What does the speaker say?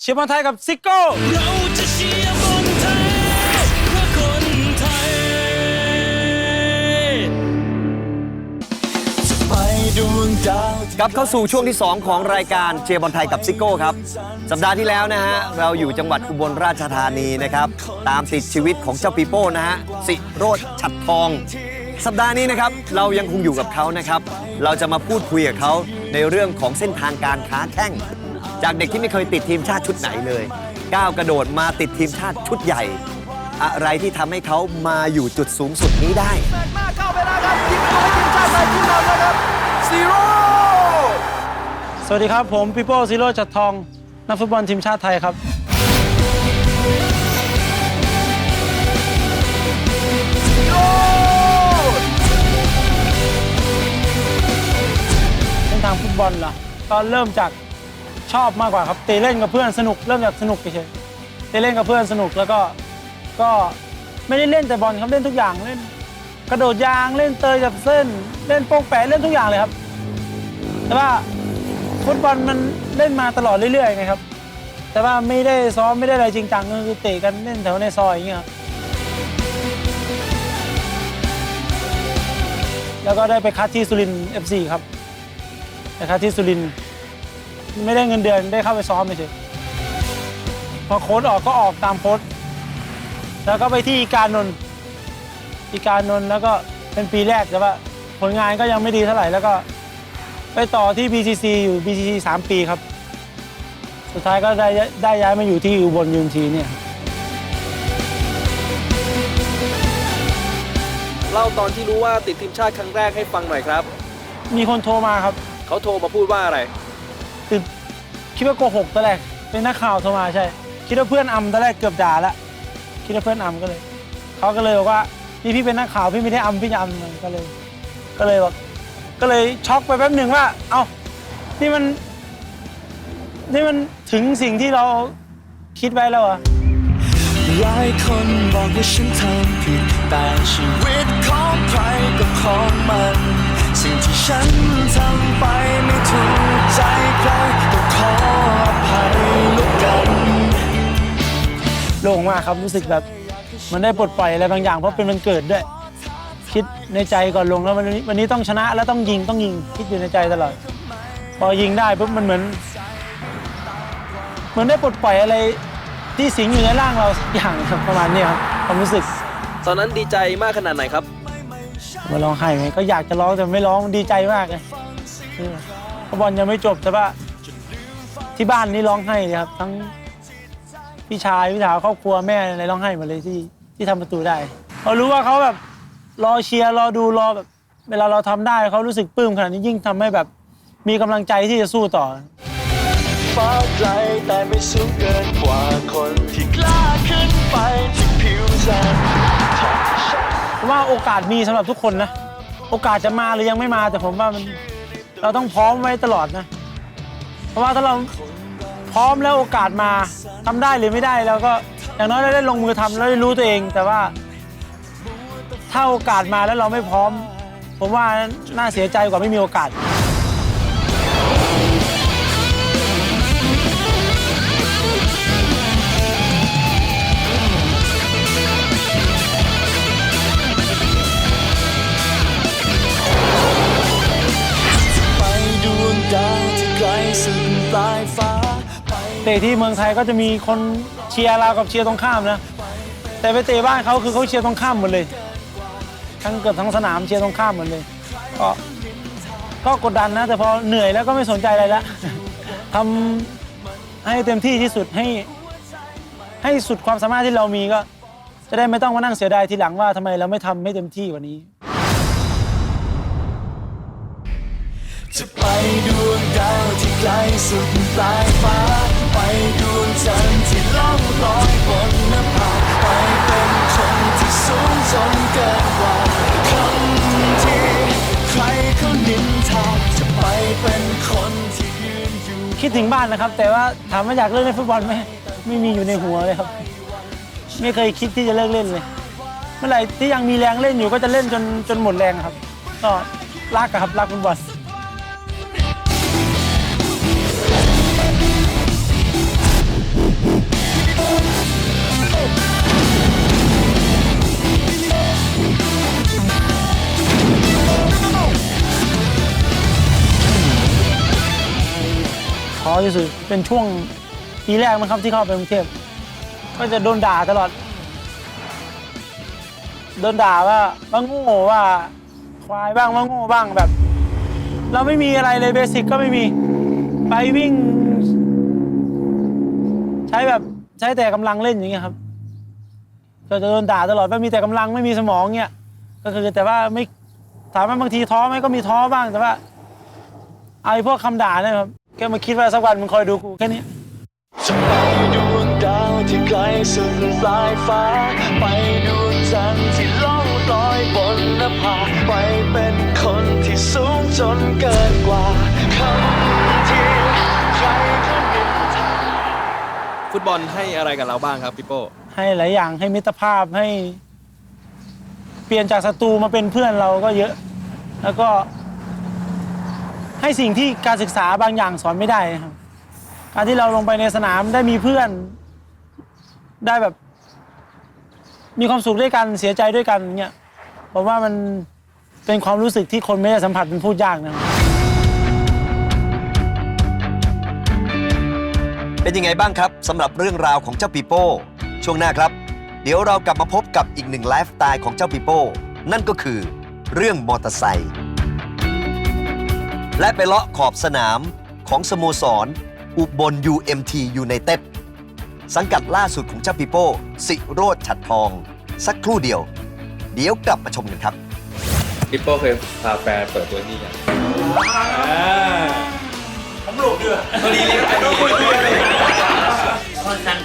เชียร์บอลไทยกับซิโก้ เราจะเชียร์บอลไทยเพื่อคนไทย จะไปดวงดาวที่ กลับเข้าสู่ช่วงที่ 2 ของรายการเชียร์บอลไทยกับซิโก้ครับ สัปดาห์ที่แล้วนะฮะ เราอยู่จังหวัดอุบลราชธานีนะครับ ตามติดชีวิตของเจ้าปีโป้นะฮะ สิโรดฉัดทอง สัปดาห์นี้นะครับ เรายังคงอยู่กับเขานะครับ เราจะมาพูดคุยกับเขาในเรื่องของเส้นทางการค้าแข้ง จากเด็กที่ไม่เคยติดทีมชาติชุดไหนเลยก้าวกระโดดมาติดทีมชาติชุดใหญ่ อะไรที่ทำให้เขามาอยู่จุดสูงสุดนี้ได้มากเข้าเวลาครับยิงประตูให้ทีมชาติไทยขึ้นนำแล้วครับซีโร่สวัสดีครับ ผมปิโป้ซิโร่จัดทอง นักฟุตบอลทีมชาติไทยครับ ซีโร่เส้นทางฟุตบอลล่ะก็เริ่มจาก ชอบมากกว่าครับเตะเล่นกับเพื่อนสนุกเริ่มจากสนุกเฉยๆเตะเล่นกับเพื่อนสนุกแล้วก็ก็ไม่ได้เล่นแต่บอลครับเล่นทุกอย่างเล่น กระโดดยางเล่นเตยจับเส้น เล่นโป้งแปะเล่นทุกอย่างเลยครับ แต่ว่าฟุตบอลมันเล่นมาตลอดเรื่อยๆไงครับ แต่ว่าไม่ได้ซ้อมไม่ได้อะไรจริงจังก็คือเตะกันเล่นแถวในซอยอย่างเงี้ยครับแล้วก็ได้ไปคัดที่สุรินทร์เอฟซีครับนะครับที่สุรินทร์ ไม่ได้เงินเดือนได้เข้าไปซ้อมเฉยพอโค้ดออกก็ออกตามโค้ดแล้วก็ไปที่อีการนนท์อีการนนท์แล้วก็เป็นปีแรกแต่ว่าผลงานก็ยังไม่ดีเท่าไหร่แล้วก็ ไปต่อที่ BCC อยู่ BCC 3 ปีครับ สุดท้ายก็ได้ได้ย้ายมาอยู่ที่อุบลยูนทีเนี่ยเล่าตอนที่รู้ว่าติดทีมชาติครั้งแรกให้ฟังหน่อยครับ มีคนโทรมาครับ เขาโทรมาพูดว่าอะไร คือคิดว่าโกหกตอนแรกเป็นนักข่าวโทรมาใช่ คิดว่าเพื่อนอำตอนแรกเกือบด่าละคิดว่าเพื่อนอำก็เลยเขาก็เลยบอกว่านี่พี่เป็นนักข่าวพี่ไม่ได้อำพี่จะอำมันก็เลย ก็เลยบอกก็เลยช็อกไปแป๊บหนึ่งว่า เอ้านี่มัน นี่มันถึงสิ่งที่เราคิดไว้แล้วอะหลายคนบอกว่าฉันทำผิดแต่ชีวิตของใครก็ของมัน สิ่งที่ฉันทำไปไม่ถูกใจ มากครับรู้สึกแบบมันได้ปลดปล่อยอะไรบางอย่างเพราะเป็นวันเกิดด้วย คิดในใจก่อนลงแล้ววันนี้วันนี้ต้องชนะแล้วต้องยิงต้องยิงคิดอยู่ในใจตลอด พอยิงได้ปุ๊บมันเหมือนเหมือนได้ปลดปล่อยอะไรที่สิงอยู่ในร่างเราสักอย่างครับประมาณนี้ครับความรู้สึกตอนนั้นดีใจมากขนาดไหนครับ มาร้องไห้ไหมก็อยากจะร้องแต่ไม่ร้องดีใจมากเลยเออเพราะบอลยังไม่จบแต่ว่าที่บ้านนี่ร้องไห้เลยครับทั้ง พี่ชายพี่สาวครอบครัวแม่อะไรร้องไห้หมดเลยที่ที่ทำประตูได้เขารู้ว่าเขาแบบรอเชียร์รอดูรอแบบ เวลาเราทำได้เขารู้สึกปลื้มขนาดนี้ยิ่งทำให้แบบมีกำลังใจที่จะสู้ต่อ ฟ้าไกลแต่ไม่สูงเกินกว่าคนที่กล้าขึ้นไปที่ผิวจันทร์ทำให้ฉันผมว่าโอกาสมีสำหรับทุกคนนะ โอกาสจะมาหรือยังไม่มาแต่ผมว่ามันเราต้องพร้อมไว้ตลอดนะ เพราะว่าถ้าเราพ ร้อมแล้วโอกาสมาทำได้หรือไม่ได้เราก็อย่างน้อยเราได้ลงมือทำแล้วได้รู้ตัวเอง แต่ว่าถ้าโอกาสมาแล้วเราไม่พร้อม ผมว่าน่าเสียใจกว่าไม่มีโอกาส ตะที่เมืองไทยก็จะมีคนเชียร์เรากับเชียร์ตรงข้ามนะ แต่ไปเตะบ้านเขาคือเขาเชียร์ตรงข้ามหมดเลย ทั้งเกือบทั้งสนามเชียร์ตรงข้ามหมดเลย ก็ก็กดดันนะ แต่พอเหนื่อยแล้วก็ไม่สนใจอะไรละทำให้เต็มที่ที่สุดให้ ให้สุดความสามารถที่เรามีก็ จะได้ไม่ต้องมานั่งเสียดายทีหลังว่าทำไมเราไม่ทำให้เต็มที่กว่านี้ จะไปดวงดาวที่ไกลสุดปลายฟ้า ดวงจันทร์ที่ล่องลอยบนนภาไปเป็นคนที่สูงจนเกินกว่าคำที่ใครเขานินทาจะไปเป็นคนที่ยืนอยู่ คิดถึงบ้านนะครับ แต่ว่าถามว่าอยากเล่นในฟุตบอลไหมไม่มีอยู่ในหัวเลยครับ ไม่เคยคิดที่จะเลิกเล่นเลย เมื่อไหร่ที่ยังมีแรงเล่นอยู่ก็จะเล่นจนจนหมดแรงครับ ก็รักอะครับรักฟุตบอล ที่สุดเป็นช่วงปีแรกมั้งครับที่เข้าไปกรุงเทพก็จะโดนด่าตลอด โดนด่าว่าว่าโง่ว่าควายบ้างว่าโง่บ้างแบบ เราไม่มีอะไรเลยเบสิกก็ไม่มี ไปวิ่ง ใช้แบบใช้แต่กำลังเล่นอย่างเงี้ยครับ ก็จะโดนด่าตลอดว่ามีแต่กำลังไม่มีสมองเงี้ยก็คือแต่ว่าไม่ถามว่าบางทีท้อไหมก็มีท้อบ้างแต่ว่าไอ้พวกคำด่าเนี่ยครับ แกมาคิดว่าสักวันมึงคอยดูกูแค่นี้จะไปดวงดาวที่ไกลสุดปลายฟ้า ไปดวงจันทร์ที่ล่องลอยบนนภาไปเป็นคนที่สูงจนเกินกว่าคำที่ใครเขานินทาฟุตบอลให้อะไรกับเราบ้างครับพี่โป้ให้หลายอย่างให้มิตรภาพให้ เปลี่ยนจากศัตรูมาเป็นเพื่อนเราก็เยอะ แล้วก็ ให้สิ่งที่การศึกษาบางอย่างสอนไม่ได้นะครับ การที่เราลงไปในสนามได้มีเพื่อน ได้แบบ มีความสุขด้วยกันเสียใจด้วยกันเนี่ยผมว่ามันเป็นความรู้สึกที่คนไม่ได้สัมผัสเป็นพูดยากนะครับเป็นยังไงบ้างครับสำหรับเรื่องราวของเจ้าปีโป้ ช่วงหน้าครับ เดี๋ยวเรากลับมาพบกับอีกหนึ่งไลฟ์สไตล์ของเจ้าปีโป้ นั่นก็คือเรื่องมอเตอร์ไซค์ และไปเลาะขอบสนามของสโมสร อุบล UMT ยูไนเต็ดสังกัดล่าสุดของเจ้าปีโป้สิโรธฉัดทอง สักครู่เดียว เดี๋ยวกลับมาชมกันครับพี่โป้เคยพาแฟนเปิดตัวนี่ยัะผมหลบเดือดพอดีเลยไอ้ต้องคุยเดือดเลยคนสั่ง